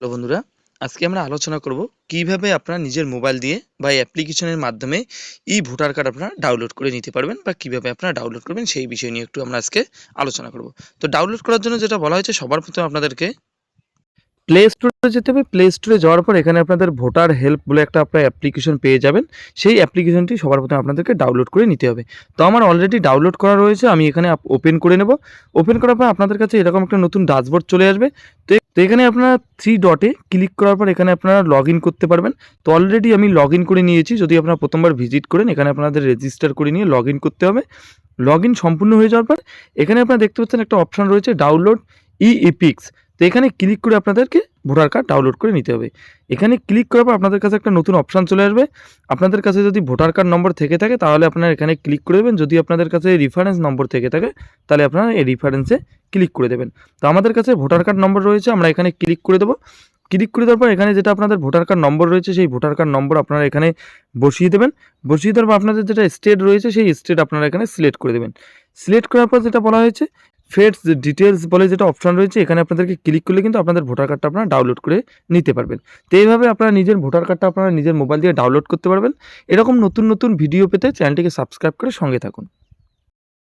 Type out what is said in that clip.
Hello বন্ধুরা, আজকে আমরা আলোচনা করব কীভাবে আপনারা নিজের মোবাইল দিয়ে বা অ্যাপ্লিকেশনের মাধ্যমে ই ভোটার কার্ড আপনারা ডাউনলোড করে নিতে পারবেন বা কীভাবে আপনারা ডাউনলোড করবেন সেই বিষয় নিয়ে একটু আমরা আজকে আলোচনা করব। তো ডাউনলোড করার জন্য যেটা বলা হয়েছে, সবার প্রথমে আপনাদেরকে প্লে স্টোরে যেতে হবে। প্লে স্টোরে যাওয়ার পর এখানে আপনাদের ভোটার হেল্প বলে একটা আপনার অ্যাপ্লিকেশন পেয়ে যাবেন। সেই অ্যাপ্লিকেশনটি সবার প্রথমে আপনাদেরকে ডাউনলোড করে নিতে হবে। তো আমার অলরেডি ডাউনলোড করা রয়েছে, আমি এখানে ওপেন করে নেব। ওপেন করার পর আপনাদের কাছে এরকম একটা নতুন ড্যাশবোর্ড চলে আসবে। তো তো এখানে আপনারা থ্রি ডটে ক্লিক করার পর এখানে আপনারা লগ করতে পারবেন। তো অলরেডি আমি লগ করে নিয়েছি। যদি আপনারা প্রথমবার ভিজিট করেন, এখানে আপনাদের রেজিস্টার করে নিয়ে লগ করতে হবে। লগ সম্পূর্ণ হয়ে যাওয়ার পর এখানে আপনারা দেখতে পাচ্ছেন একটা অপশান রয়েছে ডাউনলোড ই ইপিক্স তো এখানে ক্লিক করে আপনাদেরকে ভোটার কার্ড ডাউনলোড করে নিতে হবে। এখানে ক্লিক করার পর আপনাদের কাছে একটা নতুন অপশান চলে আসবে। আপনাদের কাছে যদি ভোটার কার্ড নম্বর থেকে থাকে, তাহলে আপনারা এখানে ক্লিক করে দেবেন। যদি আপনাদের কাছে রিফারেন্স নম্বর থেকে থাকে, তাহলে আপনারা এই রিফারেন্সে ক্লিক করে দেবেন। তো আমাদের কাছে ভোটার কার্ড নম্বর রয়েছে, আমরা এখানে ক্লিক করে দেবো। ক্লিক করে দেওয়ার পর এখানে যেটা আপনাদের ভোটার কার্ড নম্বর রয়েছে, সেই ভোটার কার্ড নম্বর আপনারা এখানে বসিয়ে দেবেন। বসিয়ে দেওয়ার পর আপনাদের যেটা স্টেট রয়েছে, সেই স্টেট আপনারা এখানে সিলেক্ট করে দেবেন। সিলেক্ট করার পর যেটা বলা হয়েছে ফেটস ডিটেলস বলে যেটা অপশন রয়েছে, এখানে আপনাদেরকে ক্লিক করলে কিন্তু আপনাদের ভোটার কার্ডটা আপনারা ডাউনলোড করে নিতে পারবেন। তো এইভাবে আপনারা নিজের ভোটার কার্ডটা আপনারা নিজের মোবাইল দিয়ে ডাউনলোড করতে পারবেন। এরকম নতুন নতুন ভিডিও পেতে চ্যানেলটিকে সাবস্ক্রাইব করে সঙ্গে থাকুন।